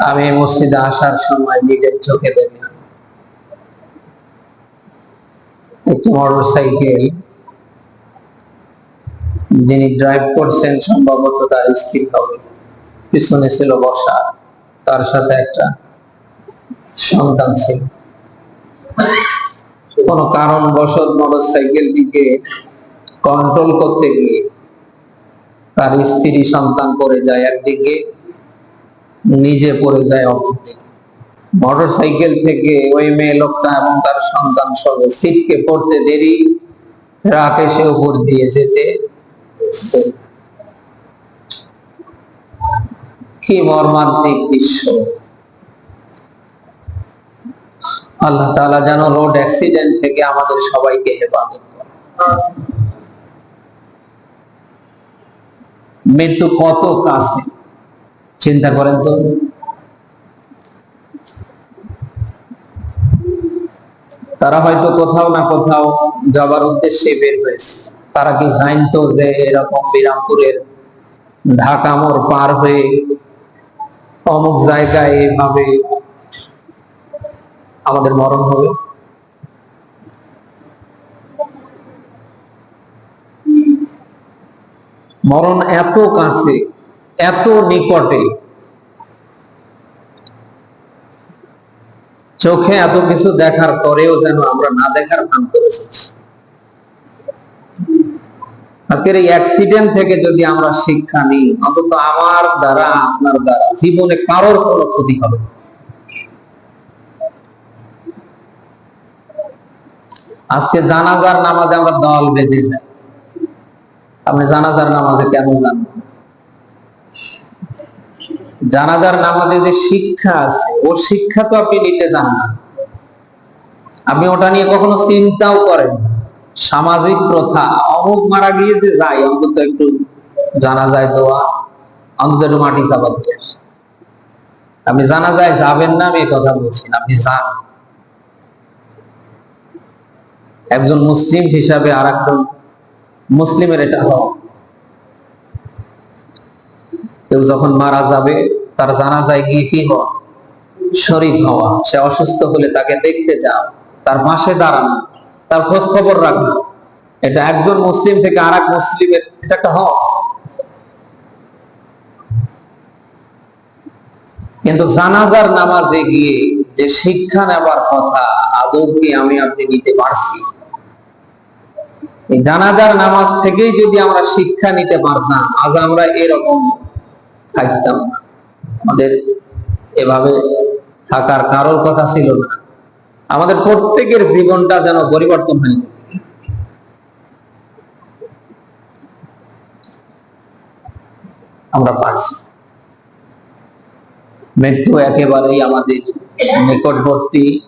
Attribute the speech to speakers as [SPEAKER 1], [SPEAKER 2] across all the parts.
[SPEAKER 1] আমি মসজিদে আসার সময় নিজের চোখে দেখলাম একটি মোটর সাইকেল যিনি ড্রাইভ করছেন, সম্ভবত তার স্ত্রী হবে। পিছনে ছিল বসা। তার সাথে একটা সন্তান ছিল। কোনো কারণ বশত মোটর সাইকেলটিকে কন্ট্রোল করতে গিয়ে তার স্ত্রী সন্তান পড়ে যায় একদিকে। নিজে পড়ে যায় অপরদিকে মোটর সাইকেল থেকে ওই মেয়ে লোকটা এবং তার সন্তান সহ সিটকে পড়তে দেরি, রাত এসে উপর দিয়ে যেতে। কি মর্মান্তিক দৃশ্য। আল্লাহ তালা যেন রোড অ্যাক্সিডেন্ট থেকে আমাদের সবাইকে হেফাজত করে মৃত্যু কত কাছে? চিন্তা করেন তো। তারা হয়তো কোথাও না কোথাও যাবার উদ্দেশ্যে বের হয়েছে। তারা কি জানতো যে এরকম বিরামপুরের ঢাকা মোড় পার হয়ে অমুক জায়গায় এভাবে আমাদের মরণ হবে? মরণ এত কাছে এত নিকটে। চোখে এত কিছু দেখার পরেও যেন আমরা না দেখার ভান করেছি। আজকের এই অ্যাক্সিডেন্ট থেকে যদি আমরা শিক্ষা নিই, অন্তত আমার দ্বারা, আপনার দ্বারা, জীবনে কারোর কোনো ক্ষতি হবে আজকে জানাজার নামাজে আমরা দল বেঁধে যাই। আপনি জানাজার নামাজে কেন যান জানাজার নামাজে যে শিক্ষা আছে, ও শিক্ষা তো আপনি নিতে যান না। আপনি ওটা নিয়ে কখনো চিন্তাও করেন সামাজিক প্রথা, অমুক মারা গিয়েছে, যাই, অন্তত একটু জানা যায় দোয়া, অন্তত একটু মাটি চাপা দিয়ে আপনি জানা যায় যাবেন না, আমি কথা বলছি আপনি যান। একজন মুসলিম হিসাবে আর মুসলিমের এটা হওয়া কেউ যখন মারা যাবে, তার জানা যায় গিয়ে কি হওয়া। শরীর হওয়া সে অসুস্থ হলে তাকে দেখতে যাও। তার পাশে দাঁড়ানো, তার খোঁজ খবর রাখা। এটা একজন মুসলিম থেকে আর এক মুসলিমের, এটা একটা হক। কিন্তু জানাজার নামাজে গিয়ে যে শিক্ষা নেবার কথা আদৌ কি আমি আপনি নিতে পারছি? জানাজার নামাজ থেকেই যদি আমরা শিক্ষা নিতে পারতাম, আজ আমরা এরকম থাকতাম। আমাদের এভাবে থাকার কারোর কথা ছিল না। আমাদের প্রত্যেকের জীবনটা যেন পরিবর্তন হয়ে আমরা পারছি। মৃত্যু একেবারেই আমাদের নিকটবর্তী।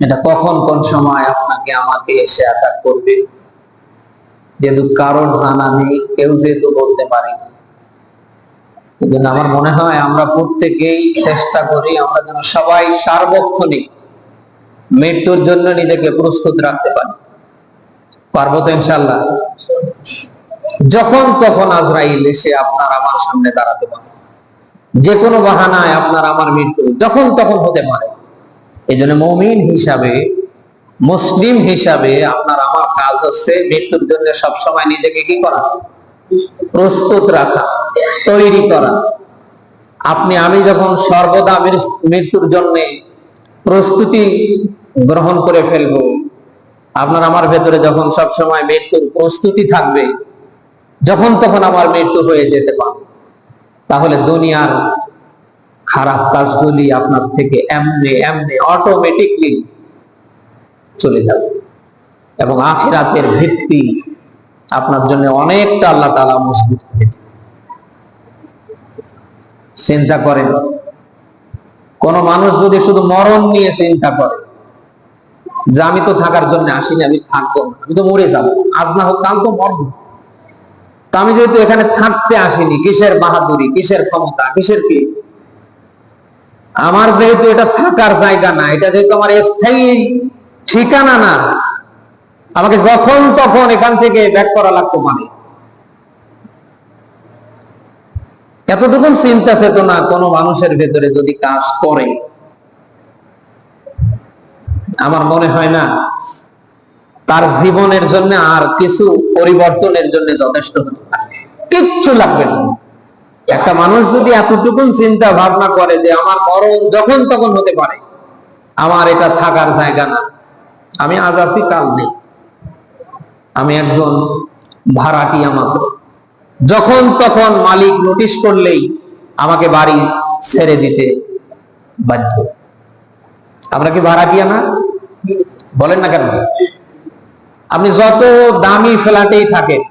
[SPEAKER 1] এটা কখন কোন সময় আপনাকে আমাকে এসে আঘাত করবে? যেহেতু কারোর জানা নেই, কেউ যেহেতু বলতে পারে না এই আমার মনে হয় আমরা প্রত্যেকেই চেষ্টা করি, আমরা যেন সবাই সার্বক্ষণিক মৃত্যুর জন্য নিজেকে প্রস্তুত রাখতে পারি। পারব তো ইনশাল্লাহ যখন তখন আজরাইল এসে আপনার আমার সামনে দাঁড়াতে পারে। যে কোনো বাহানায় আপনার আমার মৃত্যু যখন তখন হতে পারে। এই জন্য মমিন হিসাবে, মুসলিম হিসাবে আপনার আমার কাজ হচ্ছে মৃত্যুর জন্য সবসময় নিজেকে কি করা? প্রস্তুত রাখা, তৈরি করা। আপনি, আমি যখন সর্বদা মৃত্যুর জন্য প্রস্তুতি গ্রহণ করে ফেলব, আপনার আমার ভেতরে যখন সবসময় মৃত্যুর প্রস্তুতি থাকবে, যখন তখন আমার মৃত্যু হয়ে যেতে পারে। তাহলে দুনিয়ার খারাপ কাজগুলি আপনার থেকে এমনি এমনি অটোমেটিকলি চলে যাবে। এবং আখিরাতের ভিত্তি আপনার জন্য অনেকটা আল্লাহ তালা মজবুত করে চিন্তা করেন, কোন মানুষ যদি শুধু মরণ নিয়ে চিন্তা করে, যে আমি তো থাকার জন্য আসিনি, আমি থাকব আমি তো মরে যাব, আজ না হোক কাল তো মরবো। তা আমি যেহেতু এখানে থাকতে আসিনি, কিসের বাহাদুরি, কিসের ক্ষমতা, কিসের কি? আমার যেহেতু এটা থাকার জায়গা না, এটা যেহেতু আমার স্থায়ী ঠিকানা না আমাকে যখন তখন এখান থেকে ব্যাক করা লাগতো মানে এতটুকু চিন্তা চেতনা কোনো মানুষের ভেতরে যদি কাজ করে, আমার মনে হয় না, তার জীবনের জন্য আর কিছু পরিবর্তনের জন্য যথেষ্ট হতে পারে। কিচ্ছু লাগবে না। একটা মানুষ যদি এতটুকু চিন্তা ভাবনা করে যে আমার মরণ যখন তখন হতে পারে, আমার এটা থাকার জায়গা না। আমি আজ আছি, কাল নেই। আমি একজন ভাড়াটিয়া মাত্র যখন তখন মালিক নোটিশ করলেই আমাকে বাড়ি ছেড়ে দিতে বাধ্য। আমরা কি ভাড়াটিয়া না? বলেন না কেন? আপনি যত দামি ফ্ল্যাটেই থাকেন,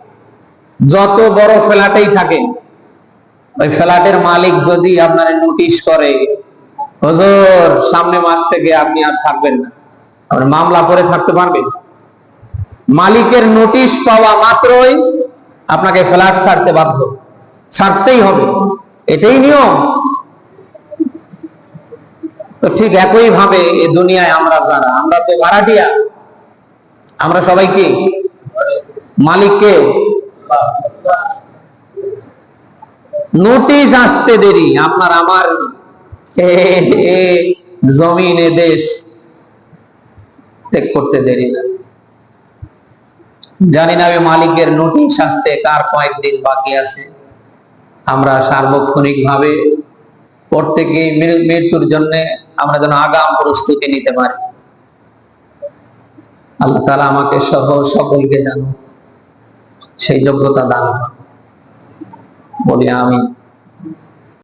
[SPEAKER 1] যত বড় ফ্ল্যাটেই থাকেন, ওই ফ্ল্যাটের মালিক যদি আপনার নোটিশ করে, হজর, সামনে মাস থেকে আপনি আর থাকবেন না। আপনি মামলা করে থাকতে পারবেন? মালিকের নোটিশ পাওয়া মাত্রই আপনাকে ফ্ল্যাট ছাড়তে বাধ্য। ছাড়তেই হবে। এটাই নিয়ম। তো ঠিক একই ভাবে এই দুনিয়ায় আমরা যারা, আমরা তো ভাড়াটিয়া। আমরা সবাই কি? মালিককে নোটিশ আসতে দেরি। আপনার আমার এ- এ জমিন এ দেশ ত্যাগ করতে দেরি না। জানি না মালিকের নোটিশ আসতে কার কয়েকদিন বাকি আছে। আমরা সার্বক্ষণিক ভাবে প্রত্যেকে মৃত্যুর জন্য আমরা যেন আগাম প্রস্তুতি নিতে পারি। আল্লাহ তালা আমাকে সহ সকলকে জানো সেই যোগ্যতা দান। বলি আমি